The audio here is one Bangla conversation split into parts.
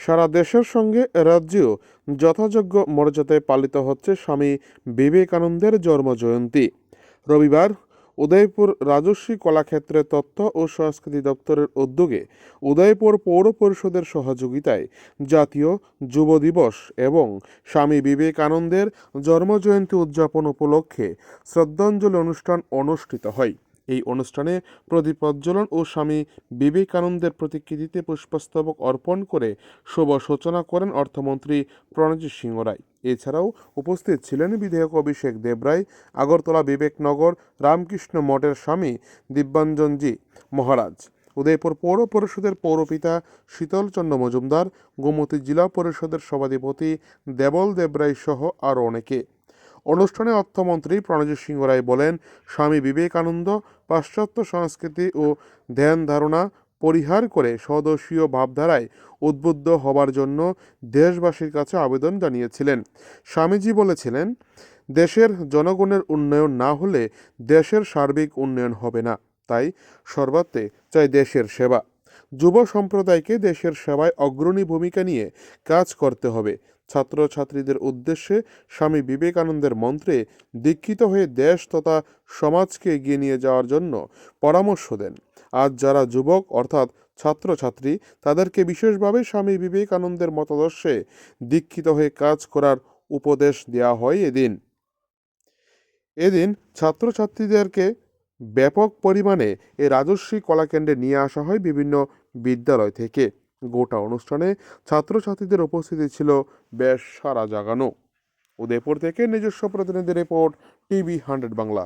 সারা দেশের সঙ্গে রাজ্যেও যথাযোগ্য মর্যাদায় পালিত হচ্ছে স্বামী বিবেকানন্দের জন্মজয়ন্তী। রবিবার উদয়পুর রাজস্বী কলাক্ষেত্রে তথ্য ও সংস্কৃতি দপ্তরের উদ্যোগে উদয়পুর পৌর পরিষদের সহযোগিতায় জাতীয় যুব দিবস এবং স্বামী বিবেকানন্দের জন্মজয়ন্তী উদযাপন উপলক্ষে শ্রদ্ধাঞ্জলি অনুষ্ঠান অনুষ্ঠিত হয়। এই অনুষ্ঠানে প্রদীপ প্রজ্বলন ও স্বামী বিবেকানন্দের প্রতিকৃতিতে পুষ্পস্তবক অর্পণ করে শুভ সূচনা করেন অর্থমন্ত্রী প্রণজিৎ সিংহ রায়। এছাড়াও উপস্থিত ছিলেন বিধায়ক অভিষেক দেবরায়, আগরতলা বিবেকনগর, রামকৃষ্ণ মঠের স্বামী দিব্যাঞ্জনজি মহারাজ, উদয়পুর পৌর পরিষদের পৌরপিতা শীতলচন্দ্র মজুমদার, গোমতী জেলা পরিষদের সভাধিপতি দেবল দেবরায় সহ আরও অনেকে। অনুষ্ঠানে অর্থমন্ত্রী প্রণজিৎ সিংহ রায় বলেন, স্বামী বিবেকানন্দ পাশ্চাত্য সংস্কৃতি ও ধ্যান ধারণা পরিহার করে স্বদেশীয় ভাবধারায় উদ্বুদ্ধ হবার জন্য দেশবাসীর কাছে আবেদন জানিয়েছিলেন। স্বামীজি বলেছিলেন, দেশের জনগণের উন্নয়ন না হলে দেশের সার্বিক উন্নয়ন হবে না। তাই সর্বাত্মে চাই দেশের সেবা। যুব সম্প্রদায়কে দেশের সেবায় অগ্রণী ভূমিকা নিয়ে কাজ করতে হবে। ছাত্রছাত্রীদের উদ্দেশ্যে স্বামী বিবেকানন্দের মন্ত্রে দীক্ষিত হয়ে দেশ তথা সমাজকে এগিয়ে নিয়ে যাওয়ার জন্য পরামর্শ দেন। আজ যারা যুবক অর্থাৎ ছাত্রছাত্রী, তাদেরকে বিশেষভাবে স্বামী বিবেকানন্দের মতাদর্শে দীক্ষিত হয়ে কাজ করার উপদেশ দেওয়া হয় এদিন। এদিন ছাত্রছাত্রীদেরকে ব্যাপক পরিমাণে এই রাজস্বী কলাকেন্দ্রে নিয়ে আসা হয় বিভিন্ন বিদ্যালয় থেকে গোটা অনুষ্ঠানে ছাত্রছাত্রীদের উপস্থিতি ছিল বেশ সারা জাগানো। উদয়পুর থেকে নিজস্ব প্রতিনিধি রিপোর্ট, টিভি হান্ড্রেড বাংলা।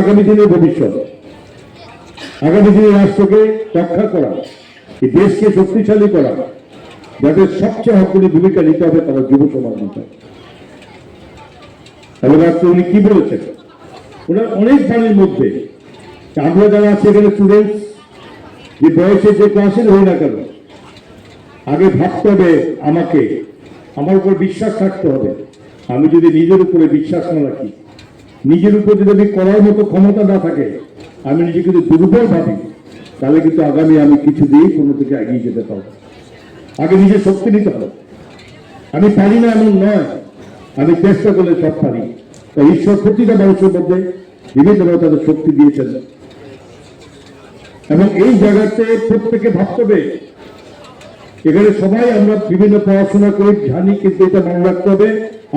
আগামী দিনের ভবিষ্যৎ। আগামী দিনে রাষ্ট্রকে রক্ষা করা, এই দেশকে শক্তিশালী করা যাদের সবচেয়ে অগ্রণী ভূমিকা নিতে হবে তারা যুব সমাজ উনি কি বলেছেন? ওনার অনেক বাণীর মধ্যে আমরা যারা আছে এখানে স্টুডেন্টস যে বয়সে যে ক্লাসের হই না কেন, আগে ভাবতে হবে আমাকে, আমার উপর বিশ্বাস থাকতে হবে। আমি যদি নিজের উপরে বিশ্বাস না রাখি, নিজের উপর যদি আমি করার মতো ক্ষমতা না থাকে, আমি নিজেকে যদি দুর্বল ভাবি, তাহলে কিন্তু আগামী আমি কিছু দিয়েই কোনো থেকে এগিয়ে যেতে পারব আগে নিজের শক্তি নিতে হবে। আমি পারি না এমন নয়, আমি চেষ্টা করলে সব পারি। ঈশ্বর প্রতিটা মানুষের মধ্যে বিভিন্নভাবে তাদের শক্তি দিয়েছেন। এবং এই জায়গাতে প্রত্যেকে ভাবতে এখানে সবাই আমরা বিভিন্ন পড়াশোনা করি, জানি কিন্তু এটা মনে রাখতে হবে,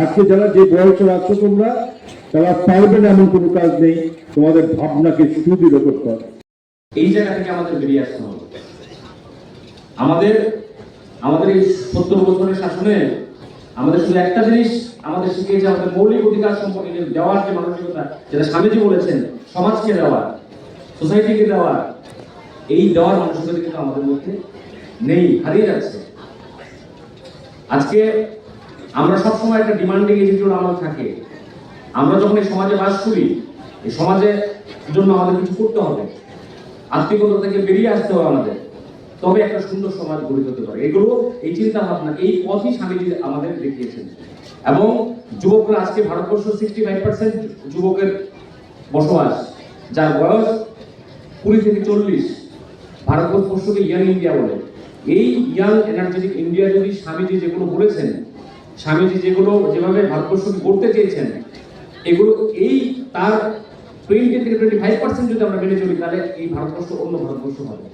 আজকে যারা যে বয়সের আছো তোমরা, তারা পারবে না এমন কোনো কাজ নেই, তোমাদের ভাবনাকে সুদৃঢ় করতে হবে। এই জায়গা থেকে আমাদের বেরিয়ে আসতে হবে। আমাদের আমাদের এই সত্তর বছরের শাসনে আমাদের শুধু একটা জিনিস আমাদের শিখিয়েছে, আমাদের মৌলিক অধিকার সম্পর্কে দেওয়ার যে মানসিকতা, যেটা স্বামীজি বলেছেন, সমাজকে দেওয়ার সোসাইটিকে দেওয়ার, এই দেওয়ার মানসিকতা কিন্তু আমাদের মধ্যে নেই, হারিয়ে যাচ্ছে। আজকে আমরা সবসময় একটা ডিমান্ডিং এটিটিউড আমাদের থাকে। আমরা যখন এই সমাজে বাস করি, এই সমাজের জন্য আমাদের কিছু করতে হবে। আত্মিকতা থেকে বেরিয়ে আসতে হবে আমাদের। তবে একটা সুন্দর সমাজ গড়ে তুলতে পারে। এগুলো এই চিন্তা ভাবনা, এই পথই স্বামীজি আমাদের দেখিয়েছেন। এবং যুবকরা আজকে ভারতবর্ষ সিক্সটি ফাইভ পার্সেন্ট যুবকের বসবাস, যার বয়স কুড়ি থেকে চল্লিশ ভারতবর্ষকে ইয়াং ইন্ডিয়া বলে। এই ইয়াং এনার্জেটিক ইন্ডিয়া যদি স্বামীজি যেগুলো বলেছেন, স্বামীজি যেগুলো যেভাবে ভারতবর্ষকে গড়তে চেয়েছেন, এগুলো এই তার টোয়েন্টি থেকে টোয়েন্টি ফাইভ পার্সেন্ট যদি আমরা মেনে চলি, তাহলে এই ভারতবর্ষ অন্য ভারতবর্ষ হবে।